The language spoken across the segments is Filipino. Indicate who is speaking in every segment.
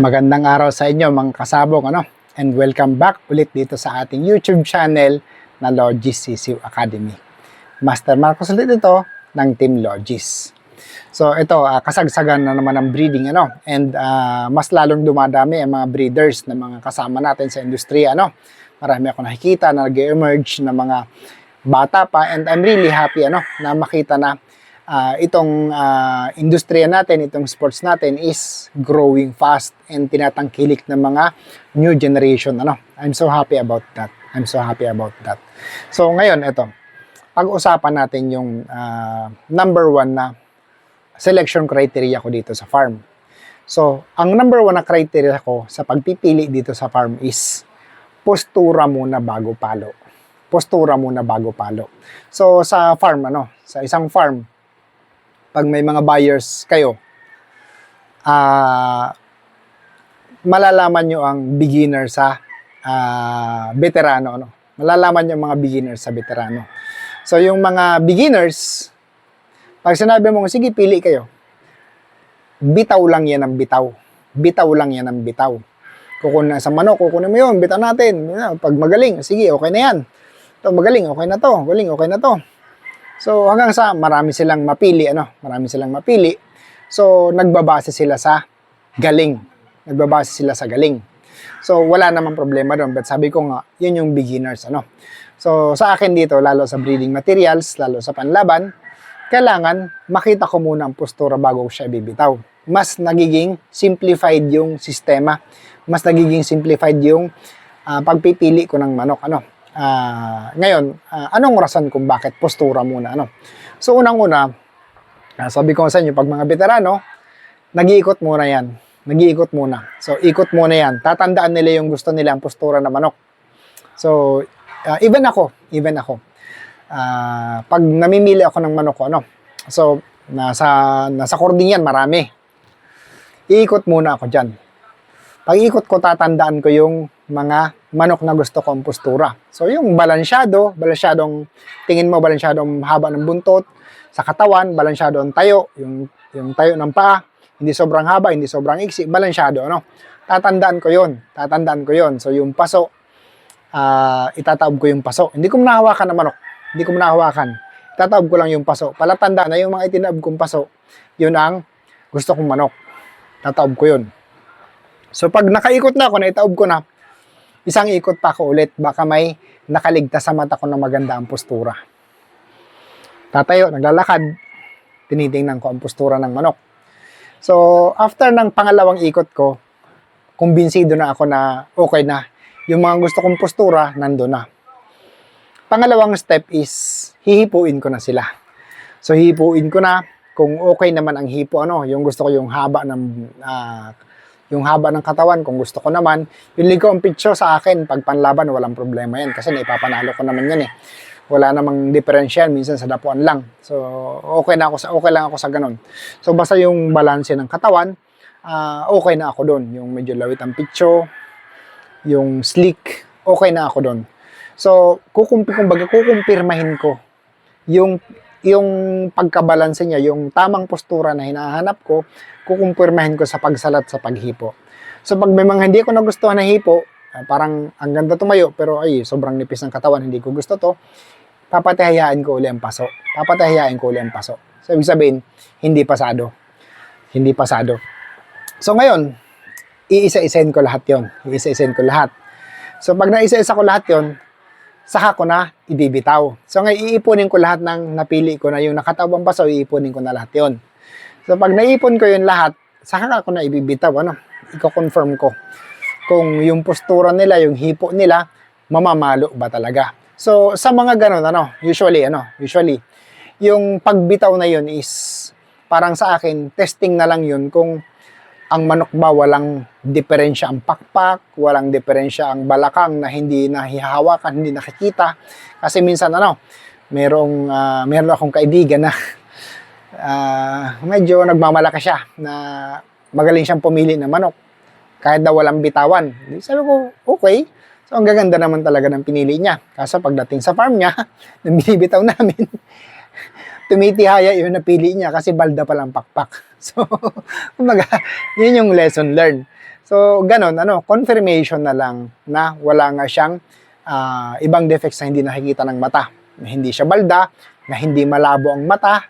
Speaker 1: Magandang araw sa inyo mga kasabong ano and welcome back ulit dito sa ating YouTube channel na Logis CCU Academy. Master Marcos ulit ito ng Team Logis. So ito ah, kasagsagan na naman ng breeding ano and ah, mas lalong dumadami ang mga breeders na mga kasama natin sa industriya ano. Marami ako nakikita na nag-emerge na mga bata pa and I'm really happy ano na makita na ah, itong ah, industriya natin, itong sports natin is growing fast and tinatangkilik ng mga new generation. Ano? I'm so happy about that. I'm so happy about that. So ngayon, ito, pag-usapan natin yung ah, number one na selection criteria ko dito sa farm. So, ang number one na criteria ko sa pagpipili dito sa farm is postura muna bago palo. Postura muna bago palo. So, sa farm, ano, sa isang farm, pag may mga buyers kayo, ah malalaman nyo ang beginner sa ah, veterano. Ano? Malalaman nyo ang mga beginner sa veterano. So, yung mga beginners, pag sinabi mo, sige, pili kayo, bitaw lang yan ang bitaw. Bitaw lang yan ang bitaw. Kukunin sa manok, kukunin mo yun, bitaw natin. Pag magaling, sige, okay na yan. Ito, magaling, okay na to. Galing, okay na to. So hanggang sa marami silang mapili, ano, marami silang mapili. So nagbabase sila sa galing. Nagbabase sila sa galing. So wala namang problema doon. But sabi ko nga, yun yung beginners, ano. So sa akin dito, lalo sa breeding materials, lalo sa panlaban, kailangan makita ko muna ang postura bago ko siya ibibitaw. Mas nagiging simplified yung sistema. Mas nagiging simplified yung ah, pagpipili ko ng manok, ano. Ah, ngayon, ah, anong rason kung bakit postura muna, ano? So, unang-una, ah, sabi ko sa inyo, pag mga veterano, nag-iikot muna yan. Nag-iikot muna. So, ikot muna yan. Tatandaan nila yung gusto nila ang postura ng manok. So, ah, even ako, even ako, ah, pag namimili ako ng manok ano? So, nasa, nasa cording yan, marami. Iikot muna ako dyan. Pag ikot ko, tatandaan ko yung mga manok na gusto ko ang postura. So, yung balansyado, balansyadong, tingin mo balansyadong haba ng buntot, sa katawan, balansyado ang tayo, yung, yung tayo ng paa, hindi sobrang haba, hindi sobrang iksi, balansyado, ano? Tatandaan ko yon tatandaan ko yon So, yung paso, ah itataob ko yung paso. Hindi ko nahawakan ng manok. Hindi ko nahawakan. Itataob ko lang yung paso. Palatandaan na yung mga itinaob kong paso, yun ang gusto kong manok. Tataob ko yun. So pag nakaikot na ako, naitaob ko na, isang ikot pa ako ulit, baka may nakaligtas sa mata ko na maganda ang postura. Tatayo, naglalakad, tinitingnan ko ang postura ng manok. So, after ng pangalawang ikot ko, kumbinsido na ako na okay na. Yung mga gusto kong postura, nando na. Pangalawang step is, hihipuin ko na sila. So, hihipuin ko na, kung okay naman ang hipo, ano, yung gusto ko yung haba ng ah, yung haba ng katawan, kung gusto ko naman, yung ligo ang picture sa akin, pag panlaban, walang problema yan. Kasi naipapanalo ko naman yan eh. Wala namang differential, minsan sa dapuan lang. So, okay na ako sa, okay lang ako sa ganun. So, basta yung balanse ng katawan, ah, okay na ako doon. Yung medyo lawit ang picture, yung sleek, okay na ako doon. So, kukumpi, kumbaga, kukumpirmahin ko yung yung pagkabalanse niya, yung tamang postura na hinahanap ko, kukumpirmahin ko sa pagsalat sa paghipo. So pag may mga hindi ko nagustuhan na hipo, ah, parang ang ganda tumayo, pero ay, sobrang nipis ng katawan, hindi ko gusto to, papatihayaan ko uli ang paso. Papatihayaan ko uli ang paso. So ibig sabihin, hindi pasado. Hindi pasado. So ngayon, iisa-isahin ko lahat yon Iisa-isahin ko lahat. So pag naisa-isa ko lahat yon saka ko na ibibitaw. So ngayon, iipunin ko lahat ng napili ko na yung nakatawang paso, iipunin ko na lahat yon. So pag naipon ko yun lahat, saka ko na ibibitaw. Ano? Iko-confirm ko kung yung postura nila, yung hipo nila, mamamalo ba talaga. So sa mga ganun, ano, usually, ano, usually, yung pagbitaw na yun is parang sa akin, testing na lang yun kung ang manok ba walang diferensya ang pakpak, walang diferensya ang balakang na hindi nahihawakan, hindi nakikita. Kasi minsan ano, merong uh, meron akong kaibigan na uh, medyo nagmamalaki siya na magaling siyang pumili ng manok kahit daw walang bitawan. Sabi ko, okay. So, ang gaganda naman talaga ng pinili niya. Kaso pagdating sa farm niya, nang binibitaw namin, tumitihaya yung napili niya kasi balda palang pakpak. So, kumbaga, yun yung lesson learned. So, ganun, ano, confirmation na lang na wala nga siyang ah, ibang defects na hindi nakikita ng mata. Na hindi siya balda, na hindi malabo ang mata,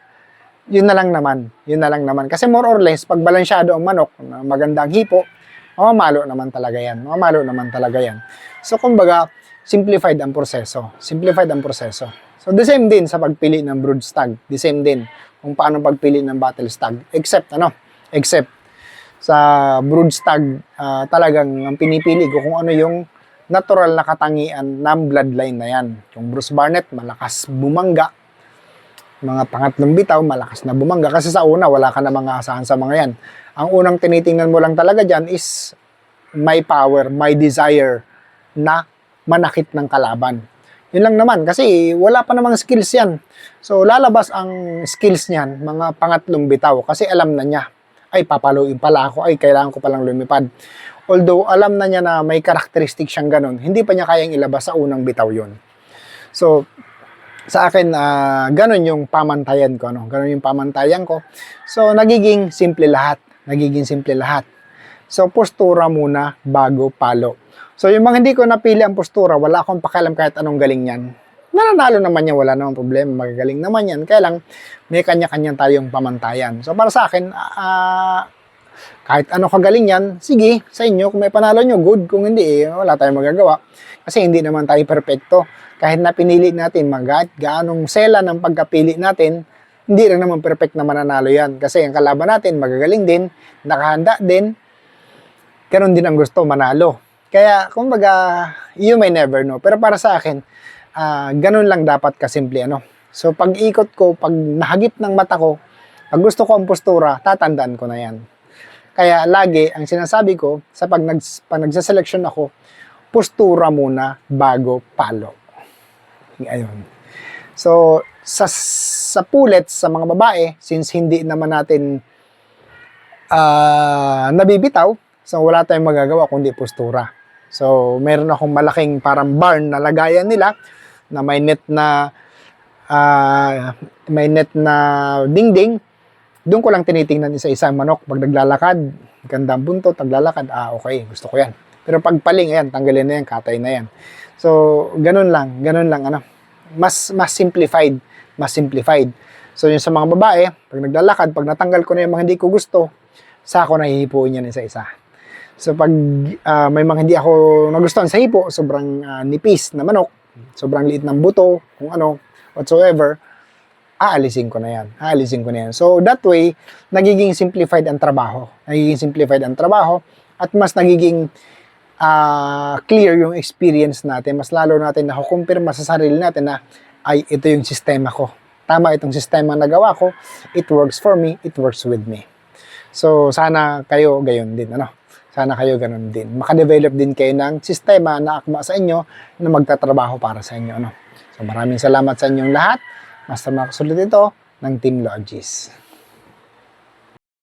Speaker 1: yun na lang naman. Yun na lang naman. Kasi more or less, pag balansyado ang manok, na magandang hipo, mamamalo naman talaga yan. Mamamalo naman talaga yan. So, kumbaga, simplified ang proseso. Simplified ang proseso. So, the same din sa pagpili ng brood stag. The same din kung paano pagpili ng battle stag. Except, ano, except sa brood stag, ah, talagang ang pinipili ko kung ano yung natural na katangian ng bloodline na yan. Yung Bruce Barnett, malakas bumangga. Mga pangatlong bitaw, malakas na bumangga. Kasi sa una, wala ka na mga asahan sa mga yan. Ang unang tinitingnan mo lang talaga dyan is my power, my desire na manakit ng kalaban. Yun lang naman, kasi wala pa namang skills yan. So, lalabas ang skills niyan, mga pangatlong bitaw, kasi alam na niya, ay, papaluin pala ako, ay, kailangan ko palang lumipad. Although, alam na niya na may karakteristik siyang ganun, hindi pa niya kayang ilabas sa unang bitaw yun. So, sa akin, ah, ganun yung pamantayan ko, ano? Ganun yung pamantayan ko. So, nagiging simple lahat. Nagiging simple lahat. So, postura muna bago palo. So, yung mga hindi ko napili ang postura, wala akong pakialam kahit anong galing yan. Nananalo naman yan, wala namang problema, magagaling naman yan. Kaya lang, may kanya-kanya tayong pamantayan. So, para sa akin, ah, kahit ano kagaling yan, sige, sa inyo, kung may panalo nyo, good. Kung hindi, eh, wala tayong magagawa. Kasi hindi naman tayo perfecto. Kahit na pinili natin, magat, gaanong sela ng pagkapili natin, hindi rin naman perfect na mananalo yan. Kasi ang kalaban natin, magagaling din, nakahanda din, ganun din ang gusto, manalo. Kaya, kumbaga, you may never know. Pero para sa akin, ah, ganun lang dapat kasimple, ano. So, pag ikot ko, pag nahagip ng mata ko, pag gusto ko ang postura, tatandaan ko na yan. Kaya lagi, ang sinasabi ko, sa pag, nag, pag nagsaseleksyon ako, postura muna bago palo. Ayun. So, sa, sa pulet, sa mga babae, since hindi naman natin ah, nabibitaw, so wala tayong magagawa kundi postura. So, meron akong malaking parang barn na lagayan nila na may net na ah, may net na dingding. Doon ko lang tinitingnan isa-isa ang manok pag naglalakad. Gandang buntot, naglalakad. Ah, okay, gusto ko yan. Pero pag paling, ayan, tanggalin na yan, katay na yan. So, ganun lang, ganun lang, ano. Mas, mas simplified, mas simplified. So, yung sa mga babae, pag naglalakad, pag natanggal ko na yung mga hindi ko gusto, sa ako nahihipuin yan isa-isa. So pag ah, may mga hindi ako nagustuhan sa hipo, sobrang ah, nipis na manok, sobrang liit ng buto, kung ano, whatsoever, aalisin ko na yan. Aalisin ko na yan. So that way, nagiging simplified ang trabaho. Nagiging simplified ang trabaho at mas nagiging ah, clear yung experience natin. Mas lalo natin nakukumpirma sa sarili natin na ay ito yung sistema ko. Tama itong sistema na gawa ko. It works for me. It works with me. So sana kayo gayon din. Ano? Sana kayo ganun din. Makadevelop din kayo ng sistema na akma sa inyo na magtatrabaho para sa inyo. Ano? So maraming salamat sa inyong lahat. Master Marcos ulit ito ng Team Logis.